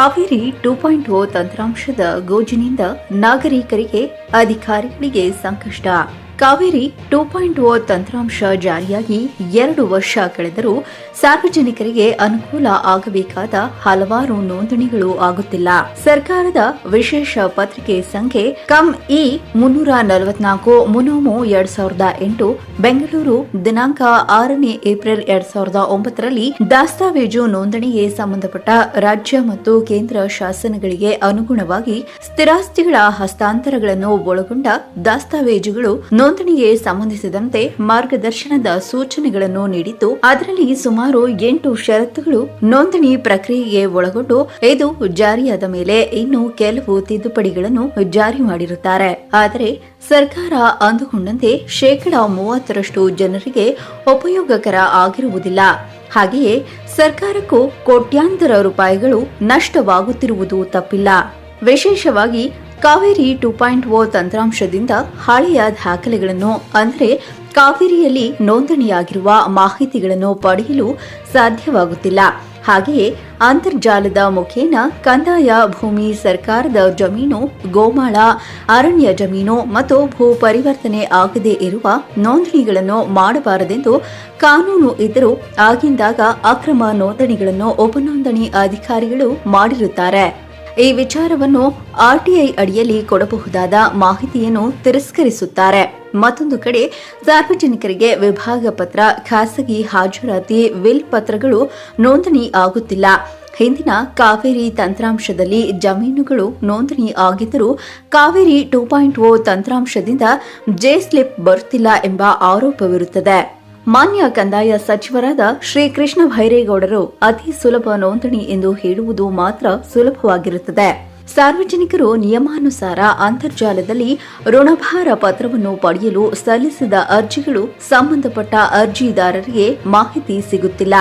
Kaveri two point O ತಂತ್ರಾಂಶದ ಗೋಜಿನಿಂದ ನಾಗರಿಕರಿಗೆ ಅಧಿಕಾರಿಗಳಿಗೆ ಸಂಕಷ್ಟ. ಕಾವೇರಿ ಟೂ ಪಾಯಿಂಟ್ ಓ ತಂತ್ರಾಂಶ ಜಾರಿಯಾಗಿ ಎರಡು ವರ್ಷ ಕಳೆದರೂ ಸಾರ್ವಜನಿಕರಿಗೆ ಅನುಕೂಲ ಆಗಬೇಕಾದ ಹಲವಾರು ನೋಂದಣಿಗಳು ಆಗುತ್ತಿಲ್ಲ. ಸರ್ಕಾರದ ವಿಶೇಷ ಪತ್ರಿಕೆ ಸಂಖ್ಯೆ ಕಂ ಇ ಮುನ್ನೂರ ನಲವತ್ನಾಲ್ಕು ಮುನೋಮು ಎರಡ್ ಸಾವಿರದ ಎಂಟು ಬೆಂಗಳೂರು ದಿನಾಂಕ ಆರನೇ ಏಪ್ರಿಲ್ ಎರಡ್ ಸಾವಿರದ ಒಂಬತ್ತರಲ್ಲಿ ದಾಸ್ತಾವೇಜು ನೋಂದಣಿಗೆ ಸಂಬಂಧಪಟ್ಟ ರಾಜ್ಯ ಮತ್ತು ಕೇಂದ್ರ ಶಾಸನಗಳಿಗೆ ಅನುಗುಣವಾಗಿ ಸ್ಥಿರಾಸ್ತಿಗಳ ಹಸ್ತಾಂತರಗಳನ್ನು ಒಳಗೊಂಡ ದಾಸ್ತಾವೇಜುಗಳು ನೋಂದಣಿಗೆ ಸಂಬಂಧಿಸಿದಂತೆ ಮಾರ್ಗದರ್ಶನದ ಸೂಚನೆಗಳನ್ನು ನೀಡಿದ್ದು, ಅದರಲ್ಲಿ ಸುಮಾರು ಎಂಟು ಷರತ್ತುಗಳು ನೋಂದಣಿ ಪ್ರಕ್ರಿಯೆಗೆ ಒಳಗೊಂಡು ಇದು ಜಾರಿಯಾದ ಮೇಲೆ ಇನ್ನು ಕೆಲವು ತಿದ್ದುಪಡಿಗಳನ್ನು ಜಾರಿ ಮಾಡಿರುತ್ತಾರೆ. ಆದರೆ ಸರ್ಕಾರ ಅಂದುಕೊಂಡಂತೆ ಶೇಕಡಾ ಮೂವತ್ತರಷ್ಟು ಜನರಿಗೆ ಉಪಯೋಗಕರ ಆಗಿರುವುದಿಲ್ಲ. ಹಾಗೆಯೇ ಸರ್ಕಾರಕ್ಕೂ ಕೋಟ್ಯಾಂತರ ರೂಪಾಯಿಗಳು ನಷ್ಟವಾಗುತ್ತಿರುವುದು ತಪ್ಪಿಲ್ಲ. ವಿಶೇಷವಾಗಿ ಕಾವೇರಿ ಟೂ ಪಾಯಿಂಟ್ ಓ ತಂತ್ರಾಂಶದಿಂದ ಹಳೆಯ ದಾಖಲೆಗಳನ್ನು, ಅಂದರೆ ಕಾವೇರಿಯಲ್ಲಿ ನೋಂದಣಿಯಾಗಿರುವ ಮಾಹಿತಿಗಳನ್ನು ಪಡೆಯಲು ಸಾಧ್ಯವಾಗುತ್ತಿಲ್ಲ. ಹಾಗೆಯೇ ಅಂತರ್ಜಾಲದ ಮುಖೇನ ಕಂದಾಯ, ಭೂಮಿ, ಸರ್ಕಾರದ ಜಮೀನು, ಗೋಮಾಳ, ಅರಣ್ಯ ಜಮೀನು ಮತ್ತು ಭೂ ಪರಿವರ್ತನೆ ಆಗದೇ ಇರುವ ನೋಂದಣಿಗಳನ್ನು ಮಾಡಬಾರದೆಂದು ಕಾನೂನು ಇದ್ದರೂ ಆಗಿಂದಾಗ ಅಕ್ರಮ ನೋಂದಣಿಗಳನ್ನು ಉಪನೋಂದಣಿ ಅಧಿಕಾರಿಗಳು ಮಾಡಿರುತ್ತಾರೆ. ಈ ವಿಚಾರವನ್ನು ಆರ್ಟಿಐ ಅಡಿಯಲ್ಲಿ ಕೊಡಬಹುದಾದ ಮಾಹಿತಿಯನ್ನು ತಿರಸ್ಕರಿಸುತ್ತಾರೆ. ಮತ್ತೊಂದು ಕಡೆ, ಸಾರ್ವಜನಿಕರಿಗೆ ವಿಭಾಗ ಪತ್ರ, ಖಾಸಗಿ ಹಾಜರಾತಿ, ವಿಲ್ ಪತ್ರಗಳು ನೋಂದಣಿ ಆಗುತ್ತಿಲ್ಲ. ಹಿಂದಿನ ಕಾವೇರಿ ತಂತ್ರಾಂಶದಲ್ಲಿ ಜಮೀನುಗಳು ನೋಂದಣಿ ಆಗಿದ್ದರೂ ಕಾವೇರಿ ಟೂ ಪಾಯಿಂಟ್ ಓ ತಂತ್ರಾಂಶದಿಂದ ಜೆ ಸ್ಲಿಪ್ ಬರುತ್ತಿಲ್ಲ ಎಂಬ ಆರೋಪವಿರುತ್ತದೆ. ಮಾನ್ಯ ಕಂದಾಯ ಸಚಿವರಾದ ಶ್ರೀ ಕೃಷ್ಣ ಭೈರೇಗೌಡರು ಅತಿ ಸುಲಭ ನೋಂದಣಿ ಎಂದು ಹೇಳುವುದು ಮಾತ್ರ ಸುಲಭವಾಗಿರುತ್ತದೆ. ಸಾರ್ವಜನಿಕರು ನಿಯಮಾನುಸಾರ ಅಂತರ್ಜಾಲದಲ್ಲಿ ಋಣಭಾರ ಪತ್ರವನ್ನು ಪಡೆಯಲು ಸಲ್ಲಿಸಿದ ಅರ್ಜಿಗಳು ಸಂಬಂಧಪಟ್ಟ ಅರ್ಜಿದಾರರಿಗೆ ಮಾಹಿತಿ ಸಿಗುತ್ತಿಲ್ಲ.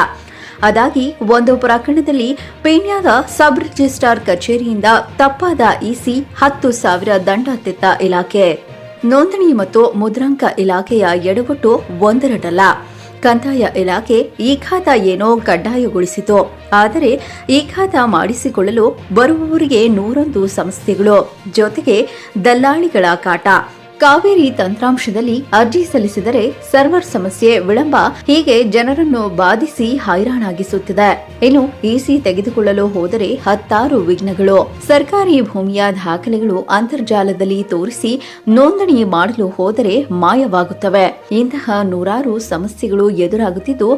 ಅದಾಗಿ ಒಂದು ಪ್ರಕರಣದಲ್ಲಿ ಪೇಣ್ಯಾದ ಸಬ್ ರಿಜಿಸ್ಟ್ರಾರ್ ಕಚೇರಿಯಿಂದ ತಪ್ಪಾದ ಇಸಿ ಹತ್ತು ಸಾವಿರ ದಂಡ ತೆತ್ತ ಇಲಾಖೆ. ನೋಂದಣಿ ಮತ್ತು ಮುದ್ರಾಂಕ ಇಲಾಖೆಯ ಎಡವಟ್ಟು ಒಂದರಟಲ್ಲ. ಕಂದಾಯ ಇಲಾಖೆ ಈ ಖಾತ ಏನೋ ಕಡ್ಡಾಯಗೊಳಿಸಿತು. ಆದರೆ ಈ ಖಾತ ಮಾಡಿಸಿಕೊಳ್ಳಲು ಬರುವವರಿಗೆ ನೂರೊಂದು ಸಂಸ್ಥೆಗಳು. ಜೊತೆಗೆ ದಲ್ಲಾಳಿಗಳ ಕಾಟ. ಕಾವೇರಿ ತಂತ್ರಾಂಶದಲ್ಲಿ ಅರ್ಜಿ ಸಲ್ಲಿಸಿದರೆ ಸರ್ವರ್ ಸಮಸ್ಯೆ ವಿಳಂಬ, ಹೀಗೆ ಜನರನ್ನು ಬಾಧಿಸಿ ಹೈರಾಣಾಗಿಸುತ್ತಿದೆ. ಇನ್ನು ಇಸಿ ತೆಗೆದುಕೊಳ್ಳಲು ಹೋದರೆ ಹತ್ತಾರು ವಿಘ್ನಗಳು. ಸರ್ಕಾರಿ ಭೂಮಿಯ ದಾಖಲೆಗಳು ಅಂತರ್ಜಾಲದಲ್ಲಿ ತೋರಿಸಿ ನೋಂದಣಿ ಮಾಡಲು ಹೋದರೆ ಮಾಯವಾಗುತ್ತವೆ. ಇಂತಹ ನೂರಾರು ಸಮಸ್ಯೆಗಳು ಎದುರಾಗುತ್ತಿದ್ದು,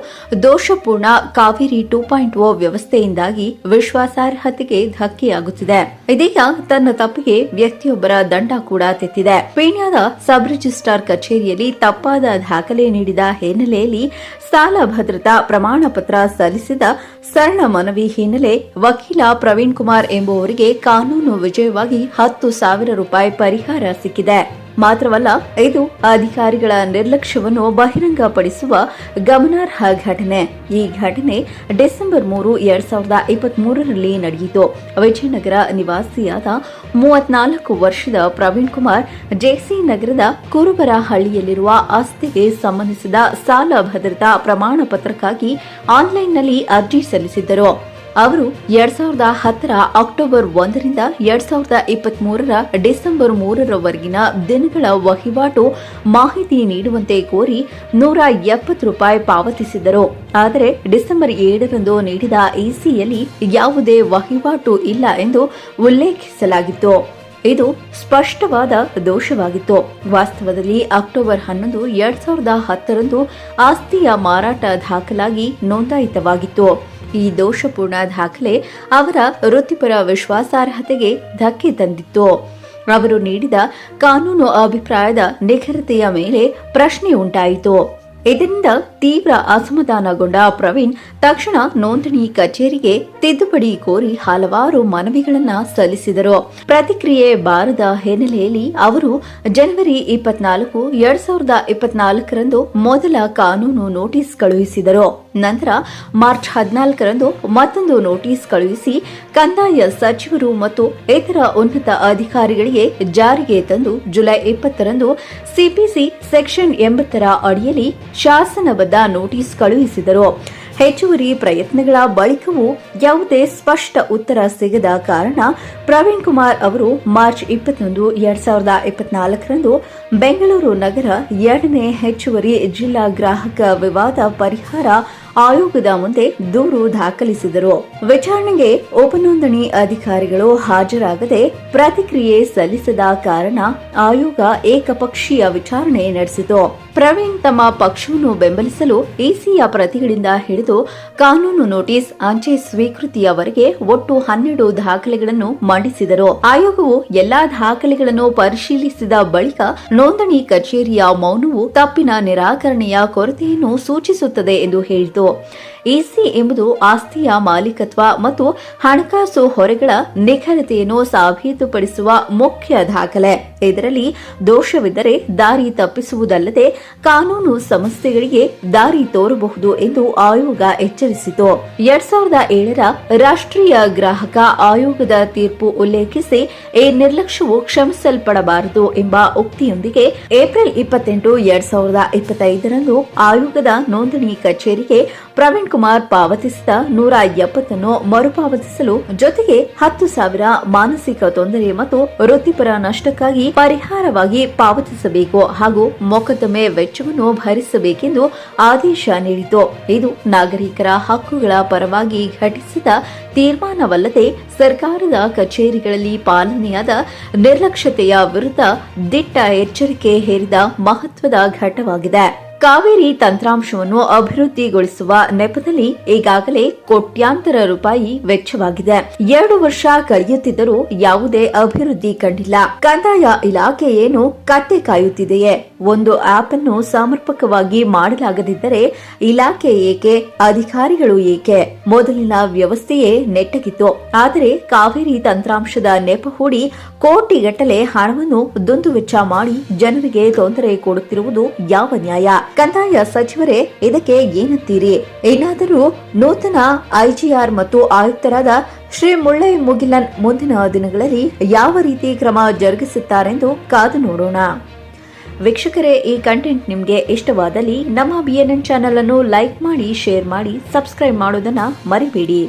ದೋಷಪೂರ್ಣ ಕಾವೇರಿ ಟೂ ಪಾಯಿಂಟ್ ಓ ವ್ಯವಸ್ಥೆಯಿಂದಾಗಿ ವಿಶ್ವಾಸಾರ್ಹತೆಗೆ ಧಕ್ಕೆಯಾಗುತ್ತಿದೆ. ಇದೀಗ ತನ್ನ ತಪ್ಪಿಗೆ ವ್ಯಕ್ತಿಯೊಬ್ಬರ ದಂಡ ಕೂಡ ತೆತ್ತಿದೆ. ಪೀಣ್ಯದ ಸಬ್ ರಿಜಿಸ್ಟ್ರಾರ್ ಕಚೇರಿಯಲ್ಲಿ ತಪ್ಪಾದ ದಾಖಲೆ ನೀಡಿದ ಹಿನ್ನೆಲೆಯಲ್ಲಿ ಸಾಲ ಭದ್ರತಾ ಪ್ರಮಾಣ ಪತ್ರ ಸಲ್ಲಿಸಿದ ಸರಳ ಮನವಿ ಹಿನ್ನೆಲೆ ವಕೀಲ ಪ್ರವೀಣ್ ಕುಮಾರ್ ಎಂಬುವರಿಗೆ ಕಾನೂನು ವಿಜಯವಾಗಿ ಹತ್ತು ಸಾವಿರ ರೂಪಾಯಿ ಪರಿಹಾರ ಸಿಕ್ಕಿದೆ. ಮಾತ್ರವಲ್ಲ, ಇದು ಅಧಿಕಾರಿಗಳ ನಿರ್ಲಕ್ಷ್ಯವನ್ನು ಬಹಿರಂಗಪಡಿಸುವ ಗಮನಾರ್ಹ ಘಟನೆ. ಈ ಘಟನೆ ಡಿಸೆಂಬರ್ ಮೂರು, ಎರಡ್ ಸಾವಿರದ ಇಪ್ಪತ್ತ್ ಮೂರರಲ್ಲಿ ನಡೆಯಿತು. ವಿಜಯನಗರ ನಿವಾಸಿಯಾದ ಮೂವತ್ನಾಲ್ಕು ವರ್ಷದ ಪ್ರವೀಣ್ ಕುಮಾರ್, ಜೆಸಿ ನಗರದ ಕುರುಬರ ಹಳ್ಳಿಯಲ್ಲಿರುವ ಆಸ್ತಿಗೆ ಸಂಬಂಧಿಸಿದ ಸಾಲ ಭದ್ರತಾ ಪ್ರಮಾಣ ಪತ್ರಕ್ಕಾಗಿ ಆನ್ಲೈನ್ನಲ್ಲಿ ಅರ್ಜಿ ಸಲ್ಲಿಸಿದ್ದರು. ಅವರು ಎರಡ್ ಸಾವಿರದ ಹತ್ತರ ಅಕ್ಟೋಬರ್ ಒಂದರಿಂದ ಎರಡ್ ಸಾವಿರದ ಇಪ್ಪತ್ತ್ ಮೂರರ ಡಿಸೆಂಬರ್ ಮೂರರವರೆಗಿನ ದಿನಗಳ ವಹಿವಾಟು ಮಾಹಿತಿ ನೀಡುವಂತೆ ಕೋರಿ ನೂರ ಎಪ್ಪತ್ತು ರೂಪಾಯಿ ಪಾವತಿಸಿದರು. ಆದರೆ ಡಿಸೆಂಬರ್ ಏಳರಂದು ನೀಡಿದ ಇಸಿಯಲ್ಲಿ ಯಾವುದೇ ವಹಿವಾಟು ಇಲ್ಲ ಎಂದು ಉಲ್ಲೇಖಿಸಲಾಗಿತ್ತು. ಇದು ಸ್ಪಷ್ಟವಾದ ದೋಷವಾಗಿತ್ತು. ವಾಸ್ತವದಲ್ಲಿ ಅಕ್ಟೋಬರ್ ಹನ್ನೊಂದು ಎರಡ್ ಸಾವಿರದ ಹತ್ತರಂದು ಆಸ್ತಿಯ ಮಾರಾಟ ದಾಖಲಾಗಿ ನೋಂದಾಯಿತವಾಗಿತ್ತು. ಈ ದೋಷಪೂರ್ಣ ದಾಖಲೆ ಅವರ ವೃತ್ತಿಪರ ವಿಶ್ವಾಸಾರ್ಹತೆಗೆ ಧಕ್ಕೆ ತಂದಿತ್ತು. ಅವರು ನೀಡಿದ ಕಾನೂನು ಅಭಿಪ್ರಾಯದ ನಿಖರತೆಯ ಮೇಲೆ ಪ್ರಶ್ನೆ ಉಂಟಾಯಿತು. ಇದರಿಂದ ತೀವ್ರ ಅಸಮಾಧಾನಗೊಂಡ ಪ್ರವೀಣ್ ತಕ್ಷಣ ನೋಂದಣಿ ಕಚೇರಿಗೆ ತಿದ್ದುಪಡಿ ಕೋರಿ ಹಲವಾರು ಮನವಿಗಳನ್ನು ಸಲ್ಲಿಸಿದರು. ಪ್ರತಿಕ್ರಿಯೆ ಬಾರದ ಹಿನ್ನೆಲೆಯಲ್ಲಿ ಅವರು ಜನವರಿ ಇಪ್ಪತ್ನಾಲ್ಕು, ಎರಡ್ ಸಾವಿರದ ಇಪ್ಪತ್ನಾಲ್ಕರಂದು ಮೊದಲ ಕಾನೂನು ನೋಟಿಸ್ ಕಳುಹಿಸಿದರು. ನಂತರ ಮಾರ್ಚ್ ಹದಿನಾಲ್ಕರಂದು ಮತ್ತೊಂದು ನೋಟಿಸ್ ಕಳುಹಿಸಿ ಕಂದಾಯ ಸಚಿವರು ಮತ್ತು ಇತರ ಉನ್ನತ ಅಧಿಕಾರಿಗಳಿಗೆ ಜಾರಿಗೆ ತಂದು ಜುಲೈ ಇಪ್ಪತ್ತರಂದು ಸಿಪಿಸಿ ಸೆಕ್ಷನ್ ಎಂಬತ್ತರ ಅಡಿಯಲ್ಲಿ ಶಾಸನಬದ್ಧ ನೋಟಿಸ್ ಕಳುಹಿಸಿದರು. ಹೆಚ್ಚುವರಿ ಪ್ರಯತ್ನಗಳ ಬಳಿಕವೂ ಯಾವುದೇ ಸ್ಪಷ್ಟ ಉತ್ತರ ಸಿಗದ ಕಾರಣ ಪ್ರವೀಣ್ ಕುಮಾರ್ ಅವರು ಮಾರ್ಚ್ ಇಪ್ಪತ್ತೊಂದು ಎರಡ್ ಸಾವಿರದ ಇಪ್ಪತ್ನಾಲ್ಕರಂದು ಬೆಂಗಳೂರು ನಗರ ಎರಡನೇ ಹೆಚ್ಚುವರಿ ಜಿಲ್ಲಾ ಗ್ರಾಹಕ ವಿವಾದ ಪರಿಹಾರ ಆಯೋಗದ ಮುಂದೆ ದೂರು ದಾಖಲಿಸಿದರು. ವಿಚಾರಣೆಗೆ ಉಪನೋಂದಣಿ ಅಧಿಕಾರಿಗಳು ಹಾಜರಾಗದೆ ಪ್ರತಿಕ್ರಿಯೆ ಸಲ್ಲಿಸದ ಕಾರಣ ಆಯೋಗ ಏಕಪಕ್ಷೀಯ ವಿಚಾರಣೆ ನಡೆಸಿತು. ಪ್ರವೀಣ್ ತಮ್ಮ ಪಕ್ಷವನ್ನು ಬೆಂಬಲಿಸಲು ಇಸಿಯ ಪ್ರತಿಗಳಿಂದ ಹಿಡಿದು ಕಾನೂನು ನೋಟಿಸ್ ಅಂಚೆ ಸ್ವೀಕೃತಿಯವರೆಗೆ ಒಟ್ಟು ಹನ್ನೆರಡು ದಾಖಲೆಗಳನ್ನು ಮಂಡಿಸಿದರು. ಆಯೋಗವು ಎಲ್ಲಾ ದಾಖಲೆಗಳನ್ನು ಪರಿಶೀಲಿಸಿದ ಬಳಿಕ ನೋಂದಣಿ ಕಚೇರಿಯ ಮೌನವು ತಪ್ಪಿನ ನಿರಾಕರಣೆಯ ಕೊರತೆಯನ್ನು ಸೂಚಿಸುತ್ತದೆ ಎಂದು ಹೇಳಿತು. তো ಇಸಿ ಎಂಬುದು ಆಸ್ತಿಯ ಮಾಲೀಕತ್ವ ಮತ್ತು ಹಣಕಾಸು ಹೊರೆಗಳ ನಿಖರತೆಯನ್ನು ಸಾಬೀತುಪಡಿಸುವ ಮುಖ್ಯ ದಾಖಲೆ. ಇದರಲ್ಲಿ ದೋಷವಿದ್ದರೆ ದಾರಿ ತಪ್ಪಿಸುವುದಲ್ಲದೆ ಕಾನೂನು ಸಮಸ್ಯೆಗಳಿಗೆ ದಾರಿ ತೋರಬಹುದು ಎಂದು ಆಯೋಗ ಎಚ್ಚರಿಸಿತು. ಎರಡ್ ಸಾವಿರದ ಏಳರ ರಾಷ್ಟ್ರೀಯ ಗ್ರಾಹಕ ಆಯೋಗದ ತೀರ್ಪು ಉಲ್ಲೇಖಿಸಿ ಈ ನಿರ್ಲಕ್ಷ್ಯವು ಕ್ಷಮಿಸಲ್ಪಡಬಾರದು ಎಂಬ ಉಕ್ತಿಯೊಂದಿಗೆ ಏಪ್ರಿಲ್ ಇಪ್ಪತ್ತೆಂಟು ಎರಡ್ ಸಾವಿರದ ಇಪ್ಪತ್ತೈದರಂದು ಆಯೋಗದ ನೋಂದಣಿ ಕಚೇರಿಗೆ ಪ್ರವೀಣ್ ಕುಮಾರ್ ಪಾವತಿಸಿದ ನೂರ ಎಪ್ಪತ್ತನ್ನು ಮರುಪಾವತಿಸಲು ಜೊತೆಗೆ ಹತ್ತು ಸಾವಿರ ಮಾನಸಿಕ ತೊಂದರೆ ಮತ್ತು ವೃತ್ತಿಪರ ನಷ್ಟಕ್ಕಾಗಿ ಪರಿಹಾರವಾಗಿ ಪಾವತಿಸಬೇಕು ಹಾಗೂ ಮೊಕದ್ದಮೆ ವೆಚ್ಚವನ್ನು ಭರಿಸಬೇಕೆಂದು ಆದೇಶ ನೀಡಿತು ಇದು ನಾಗರಿಕರ ಹಕ್ಕುಗಳ ಪರವಾಗಿ ಘಟಿಸಿದ ತೀರ್ಮಾನವಲ್ಲದೆ ಸರ್ಕಾರದ ಕಚೇರಿಗಳಲ್ಲಿ ಪಾಲನೆಯಾದ ನಿರ್ಲಕ್ಷ್ಯತೆಯ ವಿರುದ್ಧ ದಿಟ್ಟ ಎಚ್ಚರಿಕೆ ಹೇರಿದ ಮಹತ್ವದ ಘಟ್ಟವಾಗಿದೆ ಕಾವೇರಿ ತಂತ್ರಾಂಶವನ್ನು ಅಭಿವೃದ್ಧಿಗೊಳಿಸುವ ನೆಪದಲ್ಲಿ ಈಗಾಗಲೇ ಕೋಟ್ಯಾಂತರ ರೂಪಾಯಿ ವೆಚ್ಚವಾಗಿದೆ. ಎರಡು ವರ್ಷ ಕಳೆಯುತ್ತಿದ್ದರೂ ಯಾವುದೇ ಅಭಿವೃದ್ಧಿ ಕಂಡಿಲ್ಲ. ಕಂದಾಯ ಇಲಾಖೆ ಏನು ಕತ್ತೆ ಕಾಯುತ್ತಿದೆಯೇ? ಒಂದು ಆಪ್ ಅನ್ನು ಸಮರ್ಪಕವಾಗಿ ಮಾಡಲಾಗದಿದ್ದರೆ ಇಲಾಖೆ ಏಕೆ, ಅಧಿಕಾರಿಗಳು ಏಕೆ? ಮೊದಲಿನ ವ್ಯವಸ್ಥೆಯೇ ನೆಟ್ಟಗಿತ್ತು. ಆದರೆ ಕಾವೇರಿ ತಂತ್ರಾಂಶದ ನೆಪ ಹೂಡಿ ಕೋಟಿಗಟ್ಟಲೆ ಹಣವನ್ನು ದುಂದುವೆಚ್ಚ ಮಾಡಿ ಜನರಿಗೆ ತೊಂದರೆ ಕೊಡುತ್ತಿರುವುದು ಯಾವ ನ್ಯಾಯ? ಕಂದಾಯ ಸಚಿವರೇ, ಇದಕ್ಕೆ ಏನಂತೀರಿ? ಏನಾದರೂ ನೂತನ ಐಜಿಆರ್ ಮತ್ತು ಆಯುಕ್ತರಾದ ಶ್ರೀ ಮುಳ್ಳೈ ಮುಗಿಲನ್ ಮುಂದಿನ ದಿನಗಳಲ್ಲಿ ಯಾವ ರೀತಿ ಕ್ರಮ ಜರುಗಿಸುತ್ತಾರೆಂದು ಕಾದು ನೋಡೋಣ. ವೀಕ್ಷಕರೇ, ಈ ಕಂಟೆಂಟ್ ನಿಮಗೆ ಇಷ್ಟವಾದಲ್ಲಿ ನಮ್ಮ ಬಿಎನ್ಎನ್ ಚಾನೆಲ್ ಅನ್ನು ಲೈಕ್ ಮಾಡಿ ಶೇರ್ ಮಾಡಿ ಸಬ್ಸ್ಕ್ರೈಬ್ ಮಾಡೋದನ್ನ ಮರಿಬೇಡಿ.